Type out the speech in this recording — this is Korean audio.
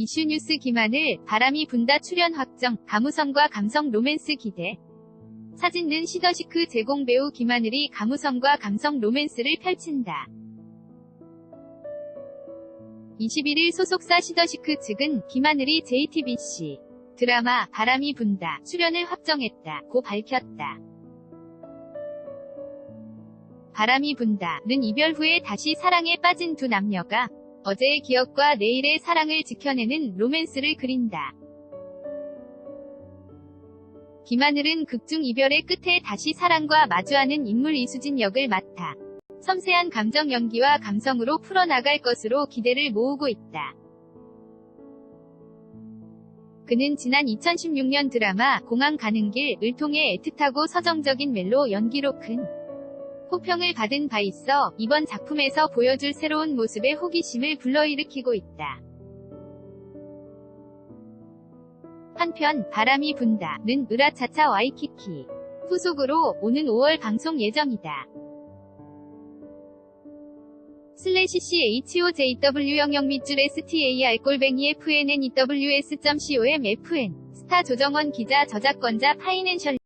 이슈뉴스 김하늘 바람이 분다 출연 확정 가무성과 감성 로맨스 기대 사진는 시더시크 제공 배우 김하늘이 가무성과 감성 로맨스를 펼친다. 21일 소속사 시더시크 측은 김하늘이 JTBC 드라마 바람이 분다 출연을 확정했다고 밝혔다. 바람이 분다는 이별 후에 다시 사랑에 빠진 두 남녀가 어제의 기억과 내일의 사랑을 지켜내는 로맨스를 그린다. 김하늘은 극중 이별의 끝에 다시 사랑과 마주하는 인물 이수진 역을 맡아 섬세한 감정 연기와 감성으로 풀어나갈 것으로 기대를 모으고 있다. 그는 지난 2016년 드라마 공항 가는 길을 통해 애틋하고 서정적인 멜로 연기로 큰 호평을 받은 바 있어 이번 작품에서 보여줄 새로운 모습에 호기심을 불러일으키고 있다. 한편 바람이 분다는 으라차차 와이키키 후속으로 오는 5월 방송 예정이다. 슬래시 CHOJW 영영 밑줄 STAR 골뱅이 FNNEWS.com FM 스타 조정원 기자 저작권자 파이낸셜